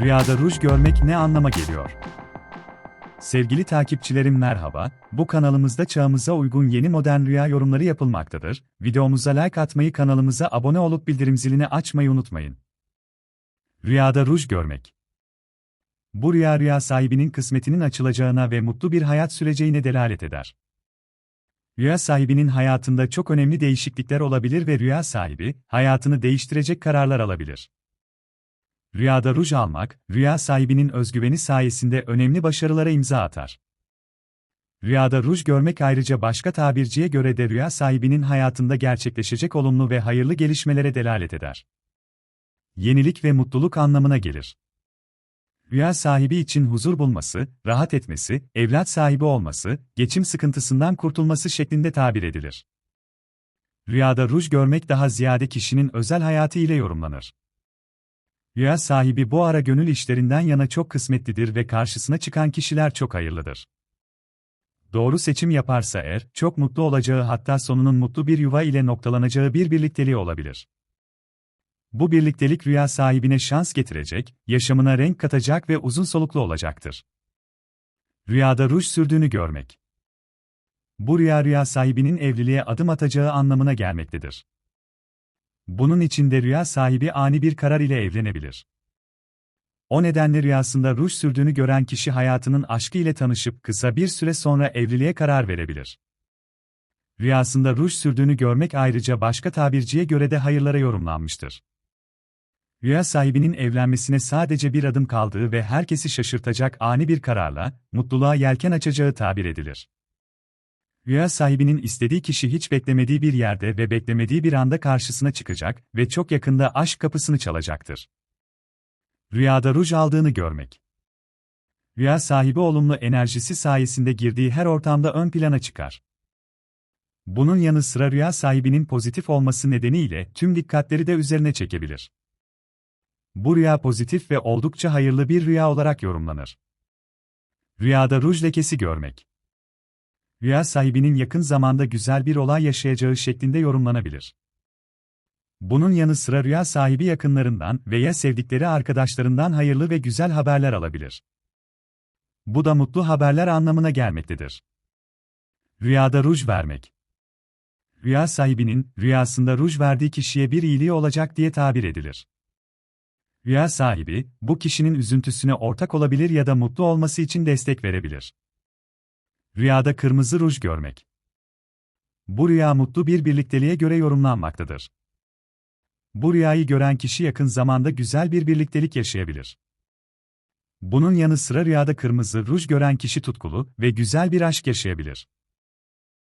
Rüyada ruj görmek ne anlama geliyor? Sevgili takipçilerim merhaba, bu kanalımızda çağımıza uygun yeni modern rüya yorumları yapılmaktadır. Videomuza like atmayı kanalımıza abone olup bildirim zilini açmayı unutmayın. Rüyada ruj görmek. Bu rüya rüya sahibinin kısmetinin açılacağına ve mutlu bir hayat süreceğine delalet eder. Rüya sahibinin hayatında çok önemli değişiklikler olabilir ve rüya sahibi, hayatını değiştirecek kararlar alabilir. Rüyada ruj almak, rüya sahibinin özgüveni sayesinde önemli başarılara imza atar. Rüyada ruj görmek ayrıca başka tabirciye göre de rüya sahibinin hayatında gerçekleşecek olumlu ve hayırlı gelişmelere delalet eder. Yenilik ve mutluluk anlamına gelir. Rüya sahibi için huzur bulması, rahat etmesi, evlat sahibi olması, geçim sıkıntısından kurtulması şeklinde tabir edilir. Rüyada ruj görmek daha ziyade kişinin özel hayatı ile yorumlanır. Rüya sahibi bu ara gönül işlerinden yana çok kısmetlidir ve karşısına çıkan kişiler çok hayırlıdır. Doğru seçim yaparsa eğer, çok mutlu olacağı hatta sonunun mutlu bir yuva ile noktalanacağı bir birlikteliği olabilir. Bu birliktelik rüya sahibine şans getirecek, yaşamına renk katacak ve uzun soluklu olacaktır. Rüyada ruj sürdüğünü görmek. Bu rüya rüya sahibinin evliliğe adım atacağı anlamına gelmektedir. Bunun için de rüya sahibi ani bir karar ile evlenebilir. O nedenle rüyasında ruj sürdüğünü gören kişi hayatının aşkı ile tanışıp kısa bir süre sonra evliliğe karar verebilir. Rüyasında ruj sürdüğünü görmek ayrıca başka tabirciye göre de hayırlara yorumlanmıştır. Rüya sahibinin evlenmesine sadece bir adım kaldığı ve herkesi şaşırtacak ani bir kararla, mutluluğa yelken açacağı tabir edilir. Rüya sahibinin istediği kişi hiç beklemediği bir yerde ve beklemediği bir anda karşısına çıkacak ve çok yakında aşk kapısını çalacaktır. Rüyada ruj aldığını görmek. Rüya sahibi olumlu enerjisi sayesinde girdiği her ortamda ön plana çıkar. Bunun yanı sıra rüya sahibinin pozitif olması nedeniyle tüm dikkatleri de üzerine çekebilir. Bu rüya pozitif ve oldukça hayırlı bir rüya olarak yorumlanır. Rüyada ruj lekesi görmek rüya sahibinin yakın zamanda güzel bir olay yaşayacağı şeklinde yorumlanabilir. Bunun yanı sıra rüya sahibi yakınlarından veya sevdikleri arkadaşlarından hayırlı ve güzel haberler alabilir. Bu da mutlu haberler anlamına gelmektedir. Rüyada ruj vermek. Rüya sahibinin rüyasında ruj verdiği kişiye bir iyiliği olacak diye tabir edilir. Rüya sahibi, bu kişinin üzüntüsüne ortak olabilir ya da mutlu olması için destek verebilir. Rüyada kırmızı ruj görmek. Bu rüya mutlu bir birlikteliğe göre yorumlanmaktadır. Bu rüyayı gören kişi yakın zamanda güzel bir birliktelik yaşayabilir. Bunun yanı sıra rüyada kırmızı ruj gören kişi tutkulu ve güzel bir aşk yaşayabilir.